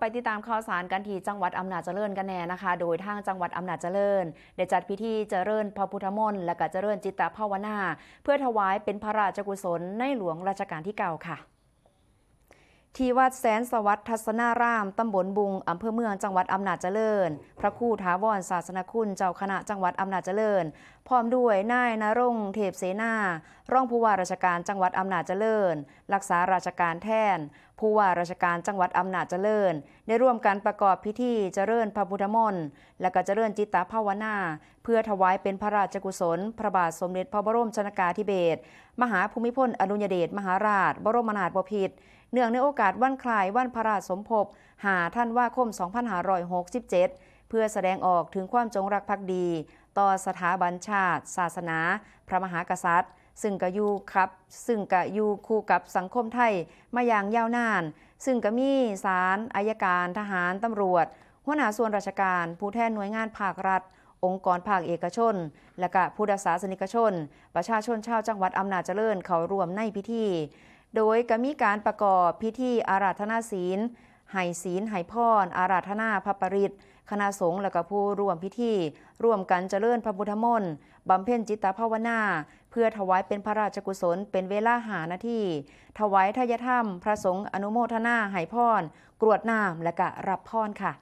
ไปติดตามข่าวสารกันที่จังหวัดอำนาจเจริญกันแน่นะคะ โดยทางจังหวัดอำนาจเจริญได้จัดพิธีเจริญพระพุทธมนต์และก็เจริญจิตตภาวนา เพื่อถวายเป็นพระราชกุศลในหลวงรัชกาลที่เก้าค่ะที่วัดแสนสวัสดิ์ทัศนาราม ตำบลบุง อำเภอเมือง จังหวัดอำนาจเจริญ พระครู่ถาวรศาสนคุณ เจ้าคณะจังหวัดอำนาจเจริญ พร้อมด้วยนายนรงเทพเสนารองผู้ว่าราชการจังหวัดอำนาจเจริญ รักษาราชการแทน ผู้ว่าราชการจังหวัดอำนาจเจริญ ได้ร่วมกันประกอบพิธีเจริญพระพุทธมนต์และก็เจริญจิตตภาวนา เพื่อถวายเป็นพระราชกุศล พระบาทสมเด็จพระบรมชนกาธิเบศรมหาภูมิพลอดุญเดชมหาราช บรมนาถบพิตรเนื่องในโอกาสวันคล้ายวันพระราชสมภพหาท่านว่าคม 2567 เพื่อแสดงออกถึงความจงรักภักดี ต่อสถาบันชาติ ศาสนา พระมหากษัตริย์ ซึ่งก็อยู่ครับ ซึ่งก็อยู่คู่กับสังคมไทยมาอย่างยาวนาน ซึ่งก็มีศาลอายการ ทหาร ตำรวจ หัวหน้าส่วนราชการ ผู้แทนหน่วยงานภาครัฐ องค์กรภาคเอกชน และก็ผู้ศาสนิกชน ประชาชนชาวจังหวัดอำนาจเจริญเขาร่วมในพิธี โดยก็มีการประกอบพิธีอาราธนาศีล ไห้ศีลไห้พรอาราธนาพระปริตคณะสงฆ์และก็ผู้ร่วมพิธี ร่วมกันเจริญพระพุทธมนต์บำเพ็ญจิตตภาวนา เพื่อถวายเป็นพระราชกุศลเป็นเวลาหานาทีถวายทายธรรม พระสงฆ์อนุโมทนาไห้พรกรวดน้ำและก็รับพรค่ะ